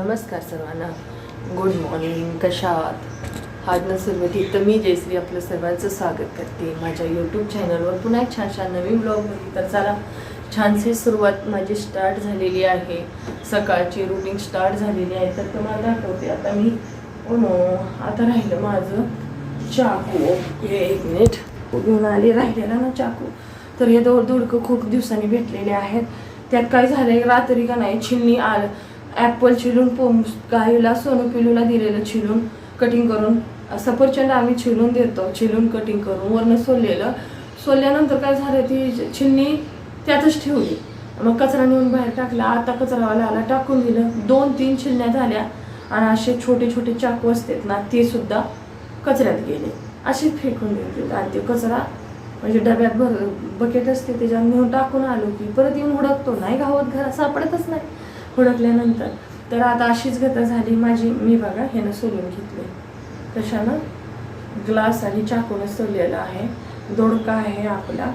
नमस्कार सर्वांना. Good morning कशा आहात? आज सुरुवाती तर मी जयश्री आपलं सर्वांचं स्वागत करते माझ्या यूट्यूब चॅनलवर पुन्हा एक छान छान नवीन ब्लॉगमध्ये तर चला छानशी सुरुवात माझी स्टार्ट झालेली आहे. सकाळची रुटीन स्टार्ट झालेली आहे. तर तुम्हाला दाखवते. आता मी ओनो आता राहिलं माझं चाकू. हे एक मिनिट घेऊन आली राहिलेला ना चाकू. तर हे दोड दोडकं खूप दिवसांनी भेटलेले आहेत. त्यात काय झालंय? रात्री का नाही? छिन्नी आल. ॲपल चिलून पोम गाईला सोनू पिलूला दिलेलं चिलून कटिंग करून सफरचंद आम्ही छिलून देतो चिलून कटिंग करून वरनं सोललेलं. सोलल्यानंतर काय झालं ती छिन्नी त्यातच ठेवली. मग कचरा नेऊन बाहेर टाकला आता कचरावाला आला टाकून दिलं. दोन तीन छिन्न्या झाल्या आणि असे छोटे छोटे चाकू असतात ना ते सुद्धा कचऱ्यात गेले. असे फेकून दिले. आणि ते कचरा म्हणजे डब्यात भर बकेट असते त्याच्यात नेऊन टाकून आलो की परत येऊन हुडकतो. नाही गावात घरात सापडतच नाही. खुडकल्यानंतर तर आता अशीच गता झाली माझी मी बघा ह्यानं सोलून घेतले. कशानं? ग्लास आणि चाकूनं सोललेला आहे. दोडका आहे आपला.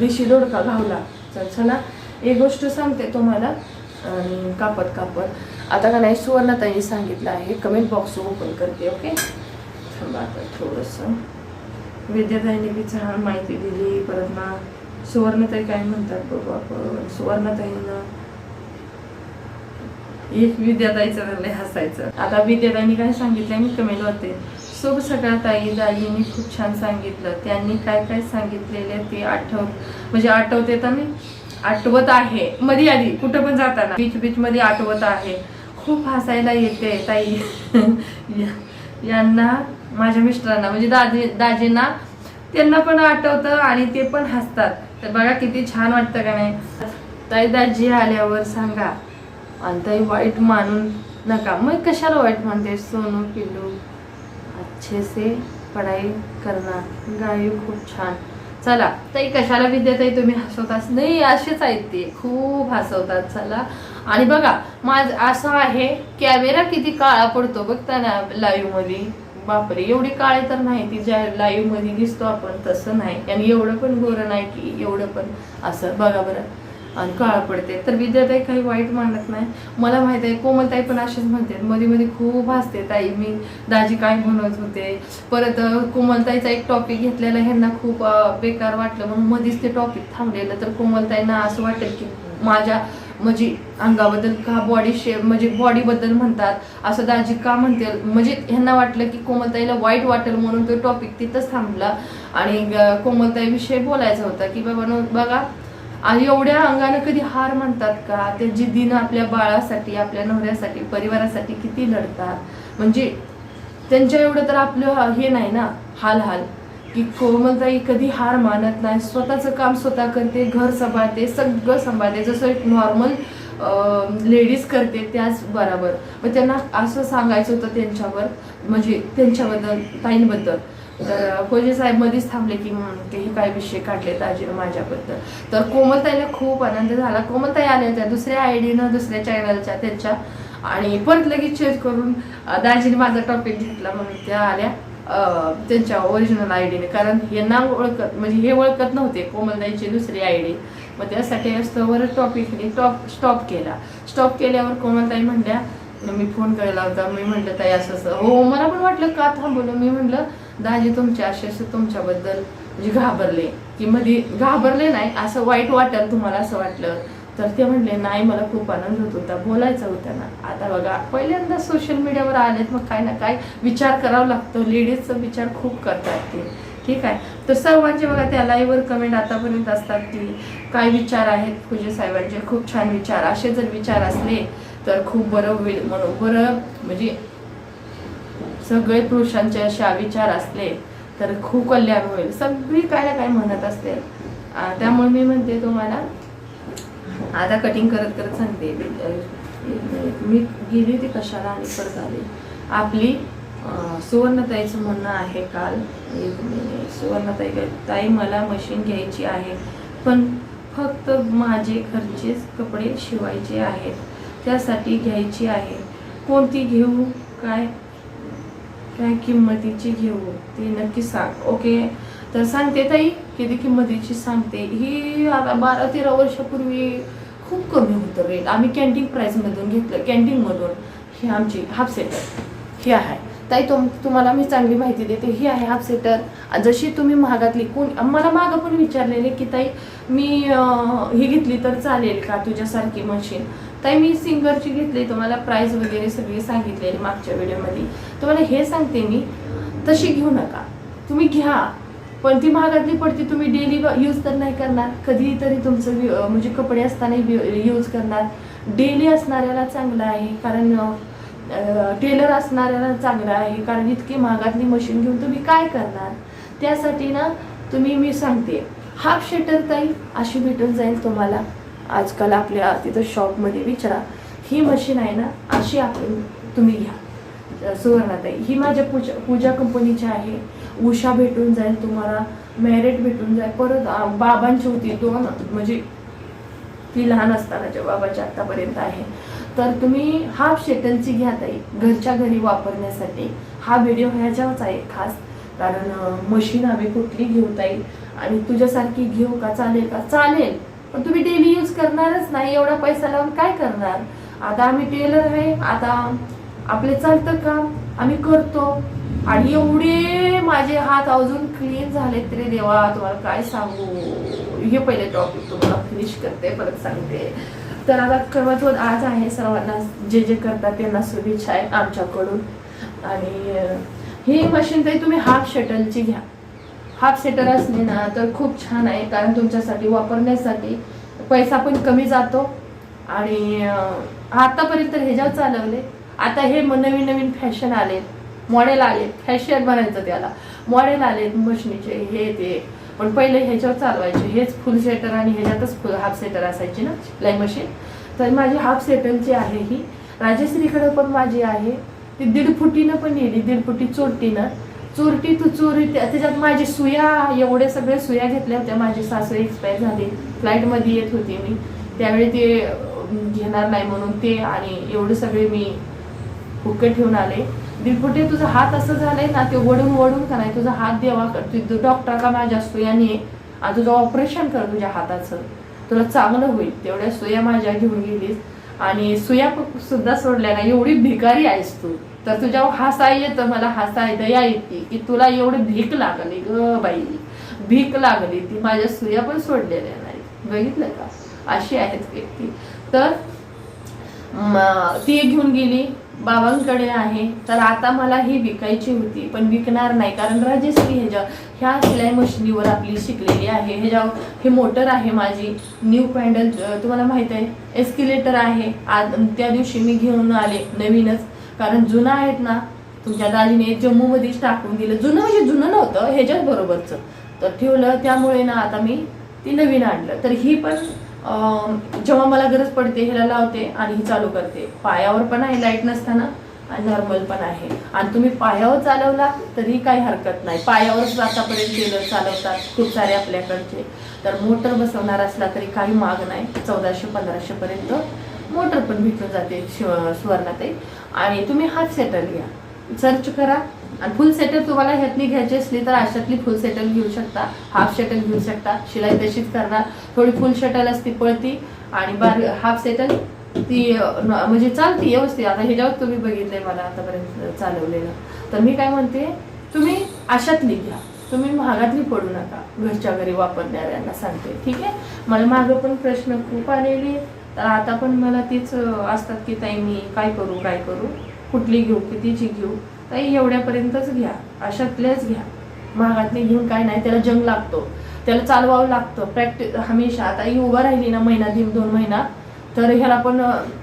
देशी दोडका घावला. तर चला एक गोष्ट सांगते तुम्हाला आणि कापत कापत आता का नाही सुवर्णाताईने सांगितलं आहे कमेंट बॉक्स ओपन करते ओके थांबा आता थोडंसं. विद्याताईने बी छान माहिती दिली परत ना सुवर्णताई काय म्हणतात बघू आपण. सुवर्णताईनं एक विद्याताईचं झालंय लय हसायचं. आता विद्याताईंनी काय सांगितलं मी कमेंट होते शुभ सकाळ ताई दाजींनी खूप छान सांगितलं. त्यांनी काय काय सांगितलेले ते आठव म्हणजे आठवते तर मी आठवत आहे. मध्ये आधी कुठं पण जाताना. बीच बीच मध्ये आठवत आहे. खूप हसायला येते ताई. यांना माझ्या मिस्टरांना म्हणजे दादी दाजींना त्यांना पण आठवतं आणि ते पण हसतात. तर बघा किती छान वाटतं का नाही? ताई दाजी आल्यावर सांगा. आणि ताई वाईट मानून नका. मग कशाला वाईट मानते सोनू पिल्लू अच्छे से पढ़ाई करणार. गाई खूप छान. चला ताई कशाला विद्याताई तुम्ही हसवतास? नाही असेच आहेत ते. खूप हसवतात. चला. आणि बघा माझ असं आहे कॅमेरा किती काळा पडतो बघता ना लाईव्हमध्ये. बापरे एवढी काळे तर नाही ती ज्या लाईव्हमध्ये दिसतो आपण तसं नाही. आणि एवढं पण गोरं नाही की एवढं पण असं. बघा बरं. आणि काळा पडते. तर विद्याताई काही वाईट मानत नाही. मला माहीत आहे कोमलताई पण असेच म्हणते मध्ये मध्ये खूप हसते. ताई मी दाजी काय म्हणत होते? परत कोमलताईचा एक टॉपिक घेतलेला ह्यांना खूप बेकार वाटलं. म्हणून मध्येच ते टॉपिक थांबलेलं. तर कोमलताईंना असं वाटेल की माझ्या म्हणजे अंगाबद्दल का बॉडी शेप म्हणजे बॉडीबद्दल म्हणतात असं दाजी का म्हणते म्हणजे ह्यांना वाटलं की कोमलताईला वाईट वाटेल म्हणून तो टॉपिक तिथंच थांबला. आणि कोमलताईविषयी बोलायचं होतं की बाबा बघा आणि एवढ्या अंगाने कधी हार म्हणतात का? ते जिद्दीनं आपल्या बाळासाठी आपल्या नवऱ्यासाठी परिवारासाठी किती लढतात. म्हणजे त्यांच्या एवढं तर आपलं हे नाही ना हाल हाल की कोमलताई कधी हार मानत नाही. स्वतःचं काम स्वतः करते घर सांभाळते सगळं सांभाळते. जसं एक नॉर्मल लेडीज करते त्याच बराबर. मग त्यांना असं सांगायचं होतं त्यांच्यावर म्हणजे त्यांच्याबद्दल ताईंबद्दल. तर कोजे साहेब मध्येच थांबले की तेही ते हे काय विषय काढले दाजीनं माझ्याबद्दल. तर कोमलताईला खूप आनंद झाला. कोमलताई आल्या होत्या दुसऱ्या आय डीनं दुसऱ्या चॅनलच्या त्यांच्या. आणि परत लगेच चेंज करून दाजीने माझा टॉपिक घेतला म्हणून त्या आल्या. त्यांच्या ओरिजिनल आयडीने कारण यांना ओळखत म्हणजे हे ओळखत नव्हते. कोमलताईची दुसरी आय डी मग त्यासाठी वर टॉपिकने टॉप स्टॉप केला. स्टॉप केल्यावर कोमलताई म्हणल्या मी फोन करायला होता. मी म्हटलं ताई असं असं. हो मला पण वाटलं का थांबवलं? मी म्हटलं दाजी तुमचे असे असं तुमच्याबद्दल म्हणजे घाबरले. की मध्ये घाबरले नाही असं वाईट वाटेल तुम्हाला असं वाटलं. तर ते म्हणले नाही मला खूप आनंद होत होता बोलायचं होतं ना. आता बघा पहिल्यांदा सोशल मीडियावर आलेत मग काय ना काय विचार करावा लागतो. लेडीजचा विचार खूप करतात ते. ठीक आहे? तर सर्वांचे बघा त्या लाईव्हवर कमेंट आतापर्यंत असतात की काय विचार आहेत पूजे साहेबांचे? खूप छान विचार. असे जर विचार असले तर खूप बरं होईल म्हणून. बरं म्हणजे सगळे पुरुषांचे असे विचार असले तर खूप कल्याण होईल. सगळी काय ना काय म्हणत असते त्यामुळे मी म्हणते तुम्हाला आता कटिंग करत करत सांगते. मी गेली होती कशाला आणि परत आले आपली सुवर्णताईचं म्हणणं आहे काल. सुवर्णताई ताई मला मशीन घ्यायची आहे. पण फक्त माझे घरचेच कपडे शिवायचे आहेत. त्यासाठी घ्यायची आहे. कोणती घेऊ? काय? काय किंमतीची घेऊ? ती नक्की सांग. ओके? तर सांगते ताई किती किंमतीची सांगते. ही आता बारा तेरा वर्षापूर्वी खूप कमी होतं रेट आम्ही कॅन्टीन प्राईसमधून घेतलं कॅन्टीनमधून ही आमची हाफ सेटर हे आहे. ताई तुम तुम्हाला मी चांगली माहिती देते. ही आहे हाफ सेटर जशी तुम्ही महागातली कोण मला मागं पण विचारलेले की ताई मी ही घेतली तर चालेल का तुझ्यासारखी मशीन ताई मी सिंगरची घेतली. तुम्हाला प्राईस वगैरे सगळी सांगितलेली मागच्या व्हिडिओमध्ये तुम्हाला हे सांगते मी. तशी घेऊ नका. तुम्ही घ्या. पण ती महागातली पडती तुम्ही डेली यूज तर नाही करणार. कधीतरी तुमचं म्हणजे कपडे असताना यूज करणार. डेली असणाऱ्याला चांगलं आहे कारण टेलर असणाऱ्याला चांगलं आहे कारण इतकी महागातली मशीन घेऊन तुम्ही काय करणार? त्यासाठी ना तुम्ही मी सांगते हाफ शटर ताई अशी भेटून जाईल तुम्हाला. आजकाल आपल्या तिथं शॉपमध्ये विचारा. ही मशीन आहे ना अशी आपण तुम्ही घ्या. सुवर्णाताई. ही माझ्या पूजा पूजा कंपनीची आहे. उषा भेटून जाईल तुम्हाला मॅरेट भेटून जाईल. परत बाबांची होती दोन म्हणजे ती लहान असतानाच्या बाबाच्या आत्तापर्यंत आहे. तर तुम्ही हाफ शेटलची घ्या ताई घरच्या घरी वापरण्यासाठी. हा व्हिडिओ ह्याच्यावरच आहे खास. कारण मशीन हवी कुठली घेऊ ताई? आणि तुझ्यासारखी घेऊ का? चालेल का? चालेल. पण तुम्ही डेली यूज करणारच नाही. एवढा पैसा लावून काय करणार? आता आम्ही टेलर आहे. आता आपले चालतं काम आम्ही करतो. आणि एवढे माझे हात अजून क्लीन झाले तरी देवा तुम्हाला काय सांगू? हे पहिले टॉपिक तुम्हाला फिनिश करते परत सांगते. तर आता कर्मत्व आज आहे सर्वांना जे जे करतात त्यांना शुभेच्छा आहे आमच्याकडून. आणि ही मशीन तरी तुम्ही हाफ शटलची घ्या. हाफ सेटर असले ना तर खूप छान आहे कारण तुमच्यासाठी वापरण्यासाठी पैसा पण कमी जातो. आणि अं, आतापर्यंत ह्याच्यावर चालवले. आता हे नवीन नवीन फॅशन आले मॉडेल आले फॅशन बनायचं त्याला. मॉडेल आले मशनीचे. हे ते. पण पहिले ह्याच्यावर चालवायचे. हेच फुल सेटर आणि ह्याच्यातच फुल हाफ सेटर असायची ना शिलाई मशीन तर माझी हाफ सेटरची आहे ही राजश्रीकडं पण माझी आहे. ती दीड फुटीनं पण येली दीड फुटी चोरटीनं. चोरटी तू चोरी त्या- त्याच्यात माझी सुया एवढे सगळे सुया घेतल्या होत्या. माझी सासू एक्सपायर झाली. फ्लाईटमध्ये येत होती मी. त्यावेळी ते घेणार नाही म्हणून ते आणि एवढे सगळे मी हुक्के ठेवून आले. दिलपुटे तुझा हात असं झालंय ना ते वडून वडून का नाही तुझा हात देवा कर तू डॉक्टर का माझ्या सुयाने आणि तुझं ऑपरेशन कर तुझ्या हाताचं. तुला चांगलं होईल तेवढ्या सुया माझ्या घेऊन गेलीस. आणि सुया सुद्धा सोडल्या ना एवढी भिकारी आहेस तू. तर तुझ्यावर हसा येतं मला हसा दया येते की तुला एवढी भीक लागली ग बाई. भीक लागली ती माझ्या सुया पण सोडलेल्या नाही. बघितलं का? अशी आहेत व्यक्ती. तर ती घेऊन गेली. बाबांकडे आहे. तर आता मला ही विकायची होती पण विकणार नाही. कारण राजेश्री ह्याच्या ह्या सिलाई मशिनीवर आपली शिकलेली आहे. ह्याच्यावर हे मोटर आहे माझी. न्यू पॅन्डल तुम्हाला माहीत आहे? एस्किलेटर आहे. आज त्या दिवशी मी घेऊन आले नवीनच. कारण जुनं आहेत ना तुमच्या दाजीने जम्मूमध्येच टाकून दिलं. जुनं म्हणजे जुनं नव्हतं ह्याच्याच बरोबरचं. तर ठेवलं. त्यामुळे ना आता मी ती नवीन आणलं. तर ही पण जेव्हा मला गरज पडते ह्याला लावते आणि ही चालू करते. पायावर पण आहे लाइट नसताना आणि नॉर्मल पण आहे. आणि तुम्ही पायावर चालवला तरी काही हरकत नाही. पायावरच आतापर्यंत टेलर चालवतात खूप सारे आपल्याकडचे. तर मोटर बसवणार असला तरी काही माग नाही. चौदाशे पंधराशेपर्यंत मोटर पण भेटून जाते शिव सुवर्णाताई आणि तुम्ही हात सेटल घ्या. सर्च करा. आणि फुल सेटल तुम्हाला ह्यातली घ्यायची असली तर अशातली फुल सेटल घेऊ शकता. हाफ सेटल घेऊ शकता. शिलाई तशीच करणार. थोडी फुल शटल असती पळती. आणि बार हाफ सेटल ती म्हणजे चालती व्यवस्थित. आता ह्याच्यावर तुम्ही बघितलंय मला आतापर्यंत चालवलेलं. तर मी काय म्हणते तुम्ही अशातली घ्या. तुम्ही महागातली पडू नका. घरच्या घरी वापरणाऱ्यांना सांगते. ठीक आहे? मला मागं पण प्रश्न खूप आलेले तर आता पण मला तीच असतात की ताई मी काय करू काय करू? कुठली घेऊ? कितीची घेऊ? तर एवढ्यापर्यंतच घ्या. अशातल्याच घ्या. महागातले घेऊन काय नाही त्याला जंग लागतो. त्याला चालवावं लागतं. प्रॅक्टिस हमेशा आता ही उभं राहिली ना महिना दीड दोन महिना तर ह्याला पण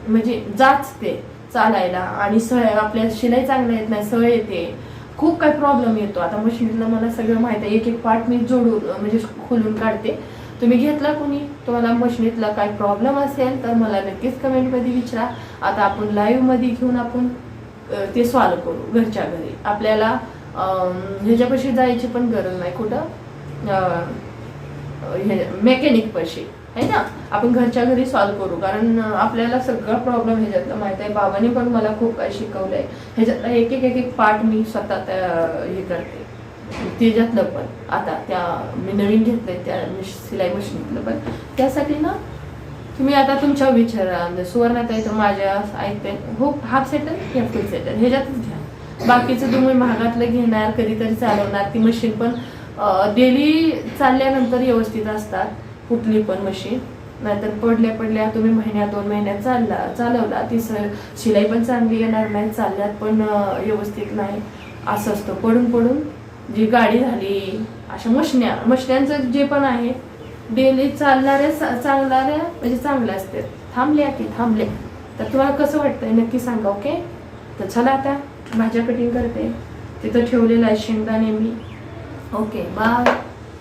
म्हणजे जाचते चालायला. आणि सळ आपल्या शिलाई चांगल्या येत नाही सळ येते. खूप काही प्रॉब्लेम येतो. आता मशीनला मला सगळं माहिती आहे. एक एक पार्ट मी जोडून म्हणजे खोलून काढते. तुम्ही घेतला कोणी? तुम्हाला मशिनीतला काही प्रॉब्लेम असेल तर मला नक्कीच कमेंटमध्ये विचारा. आता आपण लाईव्हमध्ये घेऊन आपण ते सॉल्व करू घरच्या घरी. आपल्याला ह्याच्यापाशी जायची पण गरज नाही. कुठं? हे मेकॅनिक पशी. आहे ना? आपण घरच्या घरी सॉल्व करू. कारण आपल्याला सगळा प्रॉब्लेम ह्याच्यातलं माहीत आहे. बाबांनी पण मला खूप काही आहे ह्याच्यातला एक एक एक एक पार्ट मी स्वतः त्या हे करते. त्याच्यातलं पण. आता त्या मी नवीन घेतलंय त्या सिलाई मशीनीतलं पण. त्यासाठी ना तुम्ही आता तुमच्या विचारा म्हणजे सुवर्णाताई तर माझ्या ऐकते हो हाफ सेटर या फुल सेटर ह्याच्यातच घ्या. बाकीचं तुम्ही महागातलं घेणार कधीतरी चालवणार ती मशीन पण डेली चालल्यानंतर व्यवस्थित असतात. कुठली पण मशीन नाहीतर पडल्या पडल्या तुम्ही महिन्यात दोन महिन्यात चालला चालवला. ती स शिलाई पण चांगली येणार नाही चालल्यात पण व्यवस्थित नाही. असं असतं. पडून पडून जी गाडी झाली अशा मशन्या मशन्यांचं जे पण आहे डेली चालणाऱ्या चालणाऱ्या म्हणजे चांगल्या असतात थांबल्या की थांबले. तर तुम्हाला कसं वाटतंय? नक्की सांगा ओके तर चला आता भाज्या कटिंग करते. तिथं ठेवलेलं आहे शेंगदाणे मी. ओके बाय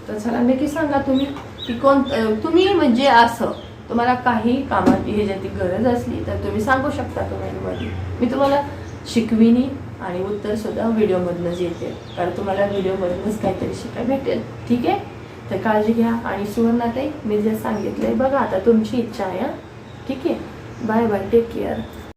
तर चला नक्की सांगा तुम्ही की कोण तुम्ही म्हणजे असं तुम्हाला काही कामाची ह्याच्याची गरज असली तर तुम्ही सांगू शकता कमेंटमध्ये मी तुम्हाला शिकविनी आणि उत्तरसुद्धा व्हिडिओमधनंच येते. कारण तुम्हाला व्हिडिओमधूनच काहीतरी शिकायला भेटेल. ठीक आहे? तर काळजी घ्या. आणि सुवर्णाताई मी जे सांगितलं आहे बघा आता तुमची इच्छा आहे ठीक आहे? Bye bye take care